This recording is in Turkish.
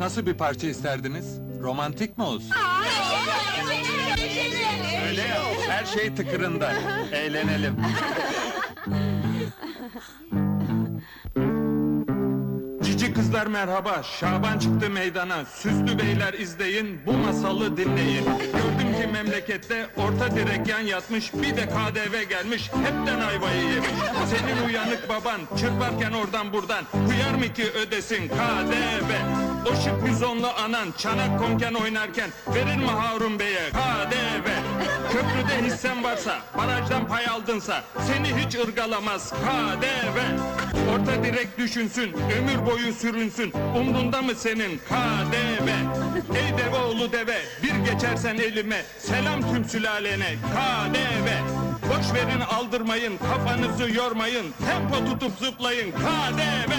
Nasıl bir parça isterdiniz? Romantik mi olsun? Öyle ya, her şey tıkırında. Eğlenelim. Cici kızlar merhaba, Şaban çıktı meydana. Süslü beyler izleyin, bu masalı dinleyin. Gördüm ki memlekette orta direk yan yatmış, bir de KDV gelmiş, hepten ayvayı yemiş. Senin uyanık baban, çırparken oradan buradan, kıyar mı ki ödesin KDV? O şık bizonlu anan, çanak konken oynarken, verir mi Harun Bey'e KDV? Köprüde hissen varsa, barajdan pay aldınsa, seni hiç ırgalamaz KDV. Orta direk düşünsün, ömür boyu sürünsün, umrunda mı senin KDV? Ey deve oğlu deve, bir geçersen elime, selam tüm sülalene KDV. Boş verin aldırmayın, kafanızı yormayın, tempo tutup zıplayın KDV.